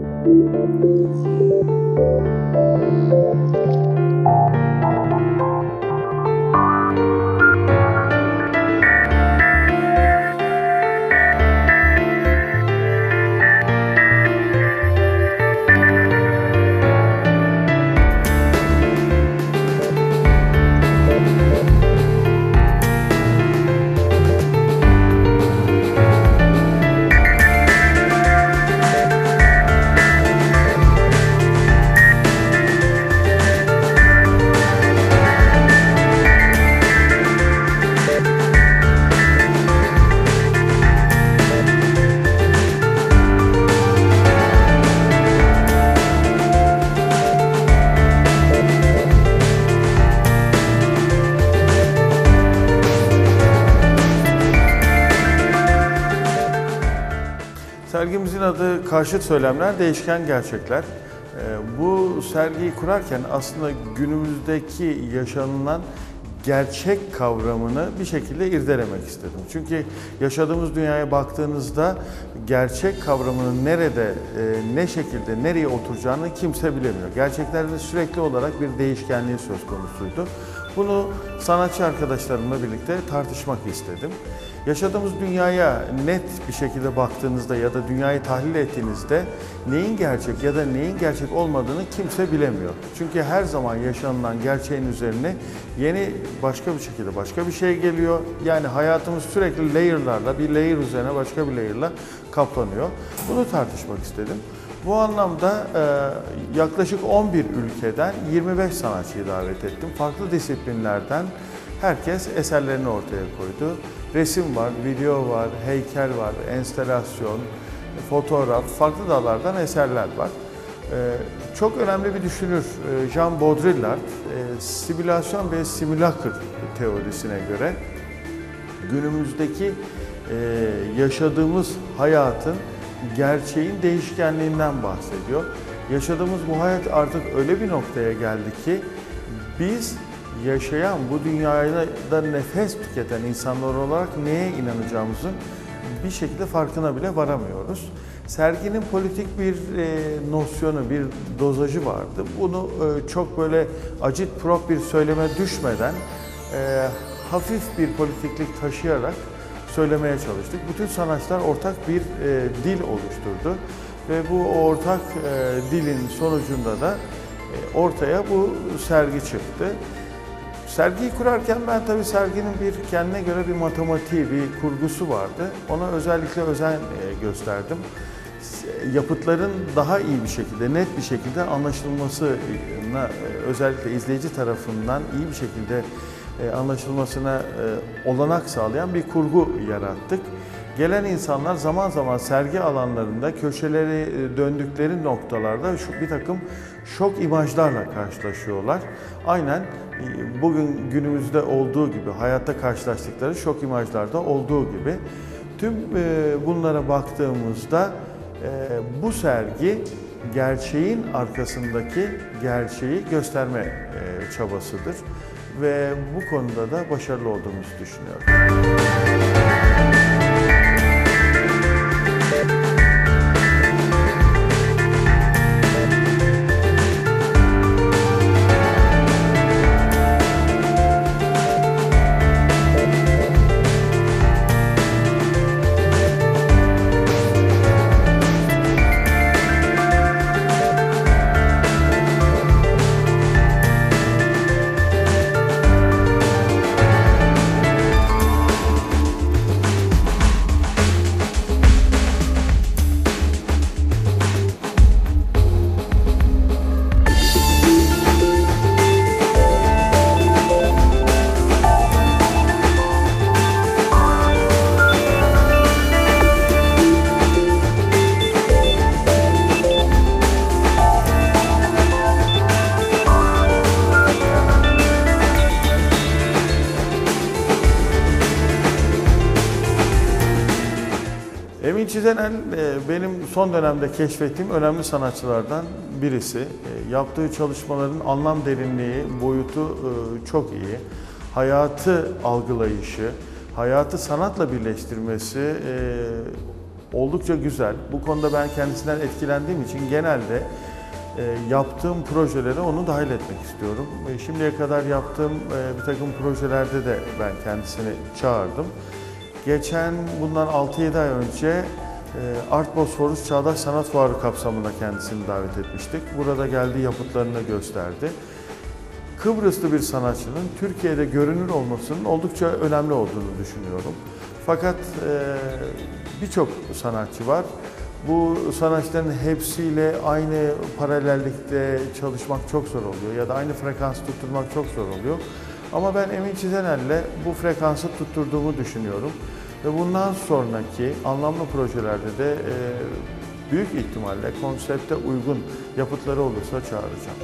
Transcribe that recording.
Thank you. Sergimizin adı Karşıt Söylemler, Değişken Gerçekler. Ee, Bu sergiyi kurarken aslında günümüzdeki yaşanılan gerçek kavramını bir şekilde irdelemek istedim. Çünkü yaşadığımız dünyaya baktığınızda gerçek kavramının nerede, e, ne şekilde, nereye oturacağını kimse bilemiyor. Gerçeklerde sürekli olarak bir değişkenliği söz konusuydu. Bunu sanatçı arkadaşlarımla birlikte tartışmak istedim. Yaşadığımız dünyaya net bir şekilde baktığınızda ya da dünyayı tahlil ettiğinizde neyin gerçek ya da neyin gerçek olmadığını kimse bilemiyor. Çünkü her zaman yaşanılan gerçeğin üzerine yeni başka bir şekilde başka bir şey geliyor. Yani hayatımız sürekli layer'larla bir layer üzerine başka bir layer'la kaplanıyor. Bunu tartışmak istedim. Bu anlamda e, yaklaşık 11 ülkeden 25 sanatçıyı davet ettim. Farklı disiplinlerden herkes eserlerini ortaya koydu. Resim var, video var, heykel var, enstelasyon, fotoğraf, farklı dallardan eserler var. E, çok önemli bir düşünür e, Jean Baudrillard, e, simülasyon ve simülakr teorisine göre günümüzdeki e, yaşadığımız hayatın gerçeğin değişkenliğinden bahsediyor. Yaşadığımız bu hayat artık öyle bir noktaya geldi ki biz yaşayan bu dünyada da nefes tüketen insanlar olarak neye inanacağımızın bir şekilde farkına bile varamıyoruz. Serginin politik bir e, nosyonu, bir dozajı vardı. Bunu e, çok böyle acit prop bir söyleme düşmeden e, hafif bir politiklik taşıyarak söylemeye çalıştık. Bütün sanatçılar ortak bir e, dil oluşturdu ve bu ortak e, dilin sonucunda da e, ortaya bu sergi çıktı. Sergiyi kurarken ben tabii serginin bir kendine göre bir matematiği, bir kurgusu vardı. Ona özellikle özen e, gösterdim. S- Yapıtların daha iyi bir şekilde, net bir şekilde anlaşılmasına, e, özellikle izleyici tarafından iyi bir şekilde e, anlaşılmasına e, olanak sağlayan bir kurgu yarattık. Gelen insanlar zaman zaman sergi alanlarında köşeleri e, döndükleri noktalarda şu bir takım şok imajlarla karşılaşıyorlar. Aynen e, bugün günümüzde olduğu gibi hayatta karşılaştıkları şok imajlarda olduğu gibi tüm e, bunlara baktığımızda e, bu sergi gerçeğin arkasındaki gerçeği gösterme çabasıdır ve bu konuda da başarılı olduğumuzu düşünüyorum. Çizenel e, benim son dönemde keşfettiğim önemli sanatçılardan birisi. E, Yaptığı çalışmaların anlam derinliği, boyutu e, çok iyi. Hayatı algılayışı, hayatı sanatla birleştirmesi oldukça güzel. Bu konuda ben kendisinden etkilendiğim için genelde yaptığım projelere onu dahil etmek istiyorum. Şimdiye kadar yaptığım bir takım projelerde de ben kendisini çağırdım. Geçen bundan 6-7 ay önce Art Bosphorus Çağdaş Sanat Fuarı kapsamında kendisini davet etmiştik. Burada geldiği yapıtlarını gösterdi. Kıbrıslı bir sanatçının Türkiye'de görünür olmasının oldukça önemli olduğunu düşünüyorum. Fakat e, birçok sanatçı var. Bu sanatçıların hepsiyle aynı paralellikte çalışmak çok zor oluyor ya da aynı frekans tutturmak çok zor oluyor. Ama ben Emin Çizenel'le bu frekansı tutturduğumu düşünüyorum. Ve bundan sonraki anlamlı projelerde de e, büyük ihtimalle konsepte uygun yapıtları olursa çağıracağım.